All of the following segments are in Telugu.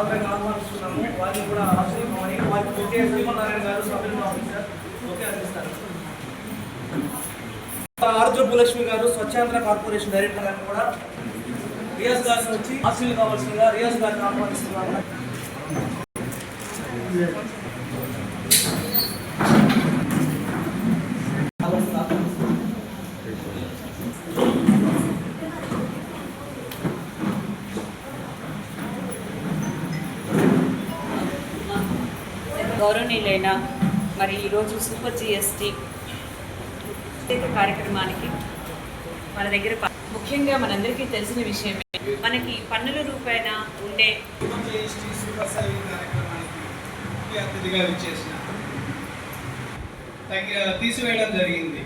సాధారణంగా ఆహ్వానిస్తున్నాము. వారిని కూడా ఆశ్రయించమని వారికి ఒకే శ్రీమన్నారాయణ గారు సభ్యులు ఆఫీసర్ ఒకే అందిస్తారు ఆర్ద్ర భూలక్ష్మి గారు స్వచ్ఛాంధ్ర కార్పొరేషన్ డైరెక్టర్ గారిని కూడా రియాజ్ గారిని వచ్చి ఆశీలు కావాల్సిందిగా రియాజ్ గారిని ఆహ్వానిస్తున్నాము. గౌరవనీయులైన మరి ఈరోజు సూపర్ జిఎస్టీ కార్యక్రమానికి మన దగ్గర ముఖ్యంగా మనందరికీ తెలిసిన విషయమే మనకి పన్నుల రూపాయన ఉండే తీసివేయడం జరిగింది.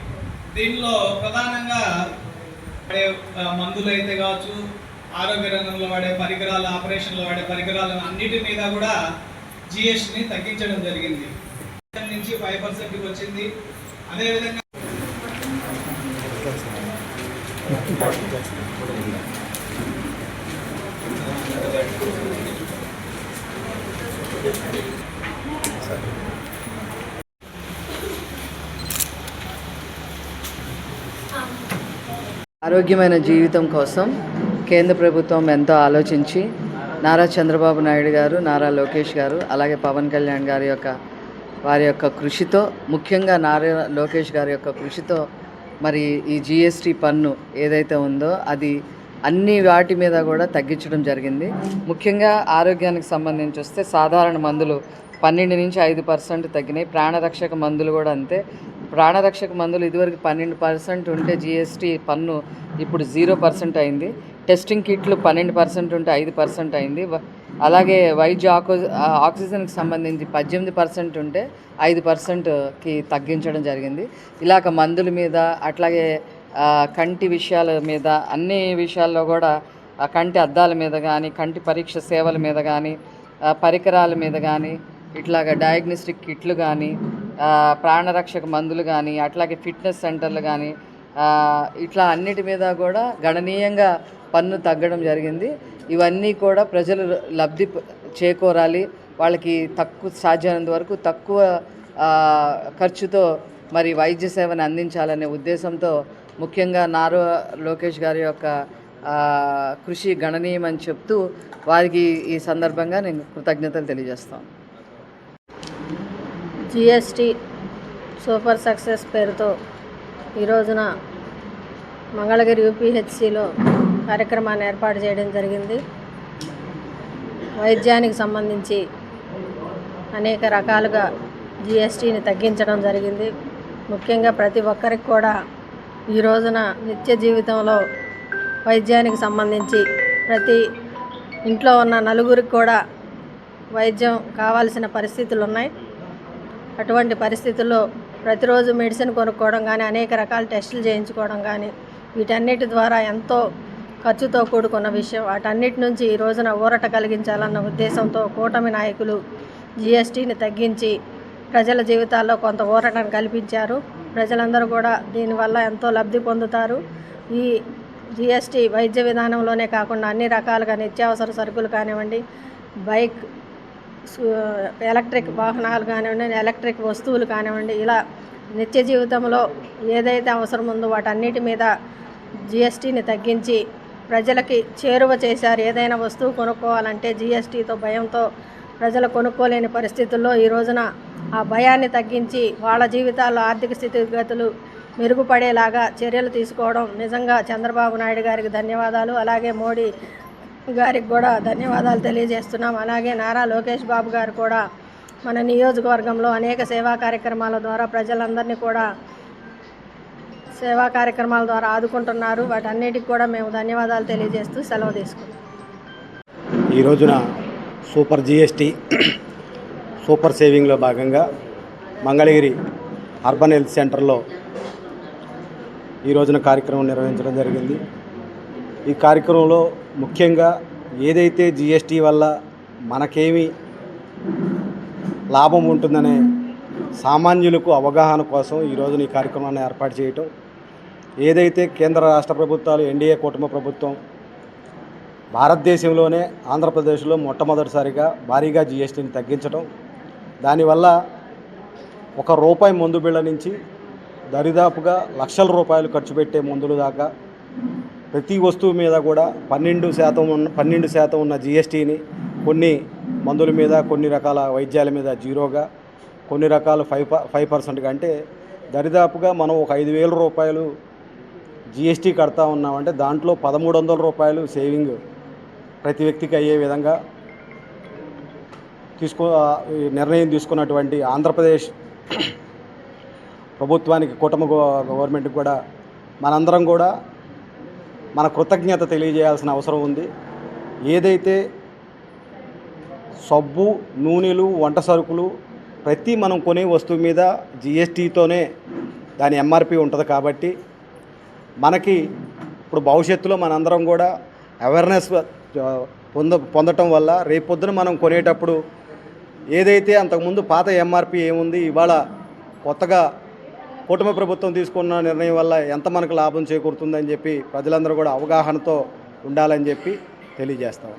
దీనిలో ప్రధానంగా వాడే మందులు అయితే కావచ్చు ఆరోగ్య రంగంలో వాడే పరికరాలు ఆపరేషన్లో వాడే పరికరాలను అన్నిటి మీద కూడా జిఎస్టిని తగ్గించడం జరిగింది. నుంచి ఫైవ్ పర్సెంట్కి వచ్చింది. అదేవిధంగా ఆరోగ్యమైన జీవితం కోసం కేంద్ర ప్రభుత్వం ఎంతో ఆలోచించి నారా చంద్రబాబు నాయుడు గారు నారా లోకేష్ గారు అలాగే పవన్ కళ్యాణ్ గారి యొక్క వారి యొక్క కృషితో ముఖ్యంగా నారా లోకేష్ గారి యొక్క కృషితో మరి ఈ జిఎస్టీ పన్ను ఏదైతే ఉందో అది అన్ని వాటి మీద కూడా తగ్గించడం జరిగింది. ముఖ్యంగా ఆరోగ్యానికి సంబంధించి వస్తే సాధారణ మందులు పన్నెండు నుంచి ఐదు పర్సెంట్ తగ్గినాయి. ప్రాణరక్షక మందులు కూడా అంతే. ప్రాణరక్షక మందులు ఇదివరకు పన్నెండు పర్సెంట్ ఉంటే జిఎస్టీ పన్ను ఇప్పుడు జీరో పర్సెంట్ అయింది. టెస్టింగ్ కిట్లు పన్నెండు పర్సెంట్ ఉంటే ఐదు పర్సెంట్ అయింది. అలాగే వైద్య ఆక్సి ఆక్సిజన్కి సంబంధించి పద్దెనిమిది పర్సెంట్ ఉంటే ఐదు పర్సెంట్కి తగ్గించడం జరిగింది. ఇలాగ మందుల మీద అట్లాగే కంటి విషయాల మీద అన్ని విషయాల్లో కూడా కంటి అద్దాల మీద కానీ కంటి పరీక్ష సేవల మీద కానీ పరికరాల మీద కానీ ఇట్లాగ డయాగ్నోస్టిక్ కిట్లు కానీ ప్రాణరక్షక మందులు కానీ అట్లాగే ఫిట్నెస్ సెంటర్లు కానీ ఇట్లా అన్నిటి మీద కూడా గణనీయంగా పన్ను తగ్గడం జరిగింది. ఇవన్నీ కూడా ప్రజలు లబ్ధి చేకూరాలి. వాళ్ళకి తక్కువ సాధ్యమైనంత వరకు తక్కువ ఖర్చుతో మరి వైద్య సేవను అందించాలనే ఉద్దేశంతో ముఖ్యంగా నారో లోకేష్ గారి యొక్క కృషి గణనీయమని చెప్తూ వారికి ఈ సందర్భంగా నేను కృతజ్ఞతలు తెలియజేస్తాను. జిఎస్టి సూపర్ సక్సెస్ పేరుతో ఈ రోజున మంగళగిరి యూపీహెచ్సిలో కార్యక్రమాన్ని ఏర్పాటు చేయడం జరిగింది. వైద్యానికి సంబంధించి అనేక రకాలుగా జిఎస్టీని తగ్గించడం జరిగింది. ముఖ్యంగా ప్రతి ఒక్కరికి కూడా ఈ రోజున నిత్య జీవితంలో వైద్యానికి సంబంధించి ప్రతి ఇంట్లో ఉన్న నలుగురికి కూడా వైద్యం కావాల్సిన పరిస్థితులు ఉన్నాయి అటువంటి పరిస్థితుల్లో ప్రతిరోజు మెడిసిన్ కొనుక్కోవడం కానీ అనేక రకాల టెస్టులు చేయించుకోవడం కానీ వీటన్నిటి ద్వారా ఎంతో ఖర్చుతో కూడుకున్న విషయం. వాటన్నిటి నుంచి ఈ రోజున ఊరట కలిగించాలన్న ఉద్దేశంతో కూటమి నాయకులు జిఎస్టీని తగ్గించి ప్రజల జీవితాల్లో కొంత ఊరటను కల్పించారు. ప్రజలందరూ కూడా దీనివల్ల ఎంతో లబ్ధి పొందుతారు. ఈ జిఎస్టీ వైద్య విధానంలోనే కాకుండా అన్ని రకాలుగా నిత్యావసర సరుకులు కానివ్వండి బైక్ ఎలక్ట్రిక్ వాహనాలు కానివ్వండి ఎలక్ట్రిక్ వస్తువులు కానివ్వండి ఇలా నిత్య జీవితంలో ఏదైతే అవసరం ఉందో వాటన్నిటి మీద జిఎస్టీని తగ్గించి ప్రజలకి చేరువ చేశారు. ఏదైనా వస్తువు కొనుక్కోవాలంటే జిఎస్టీతో భయంతో ప్రజలు కొనుక్కోలేని పరిస్థితుల్లో ఈ రోజున ఆ భయాన్ని తగ్గించి వాళ్ళ జీవితాల్లో ఆర్థిక స్థితిగతులు మెరుగుపడేలాగా చర్యలు తీసుకోవడం నిజంగా చంద్రబాబు నాయుడు గారికి ధన్యవాదాలు. అలాగే మోడీ గారికి కూడా ధన్యవాదాలు తెలియజేస్తున్నాం. అలాగే నారా లోకేష్ బాబు గారు కూడా మన నియోజకవర్గంలో అనేక సేవా కార్యక్రమాల ద్వారా ప్రజలందరినీ కూడా సేవా కార్యక్రమాల ద్వారా ఆదుకుంటున్నారు. వాటన్నిటికి కూడా మేము ధన్యవాదాలు తెలియజేస్తూ సెలవు తీసుకున్నాం ఈ రోజున సూపర్ జిఎస్టీ సూపర్ సేవింగ్లో భాగంగా మంగళగిరి అర్బన్ హెల్త్ సెంటర్లో ఈ రోజున కార్యక్రమం నిర్వహించడం జరిగింది. ఈ కార్యక్రమంలో ముఖ్యంగా ఏదైతే జిఎస్టీ వల్ల మనకేమి లాభం ఉంటుందనే సామాన్యులకు అవగాహన కోసం ఈరోజు ఈ కార్యక్రమాన్ని ఏర్పాటు చేయటం. ఏదైతే కేంద్ర రాష్ట్ర ప్రభుత్వాలు ఎన్డీఏ కుటుంబ ప్రభుత్వం భారతదేశంలోనే ఆంధ్రప్రదేశ్లో మొట్టమొదటిసారిగా భారీగా జిఎస్టీని తగ్గించడం దానివల్ల ఒక రూపాయి మందు బిళ్ళ నుంచి దరిదాపుగా లక్షల రూపాయలు ఖర్చు పెట్టే మందులు దాకా ప్రతి వస్తువు మీద కూడా పన్నెండు శాతం ఉన్న పన్నెండు శాతం ఉన్న జిఎస్టీని కొన్ని మందుల మీద కొన్ని రకాల వైద్యాల మీద జీరోగా కొన్ని రకాల ఫైవ్ ప ఫైవ్ పర్సెంట్గా అంటే దరిదాపుగా మనం ఒక ఐదు వేల రూపాయలు జిఎస్టీ కడతా ఉన్నామంటే దాంట్లో పదమూడు వందల రూపాయలు సేవింగ్ ప్రతి వ్యక్తికి అయ్యే విధంగా తీసుకో ఈ నిర్ణయం తీసుకున్నటువంటి ఆంధ్రప్రదేశ్ ప్రభుత్వానికి కుటుంబ గవర్నమెంట్కి కూడా మనందరం కూడా మన కృతజ్ఞత తెలియజేయాల్సిన అవసరం ఉంది. ఏదైతే సబ్బు నూనెలు వంట సరుకులు ప్రతి మనం కొనే వస్తువు మీద జిఎస్టీతోనే దాని ఎంఆర్పి ఉంటుంది కాబట్టి మనకి ఇప్పుడు భవిష్యత్తులో మనందరం కూడా అవేర్నెస్ పొంద పొందటం వల్ల రేపొద్దున మనం కొనేటప్పుడు ఏదైతే అంతకుముందు పాత ఎంఆర్పి ఏముంది ఇవాళ కొత్తగా కుటుంబ ప్రభుత్వం తీసుకున్న నిర్ణయం వల్ల ఎంత మనకు లాభం చేకూరుతుందని చెప్పి ప్రజలందరూ కూడా అవగాహనతో ఉండాలని చెప్పి తెలియజేస్తాం.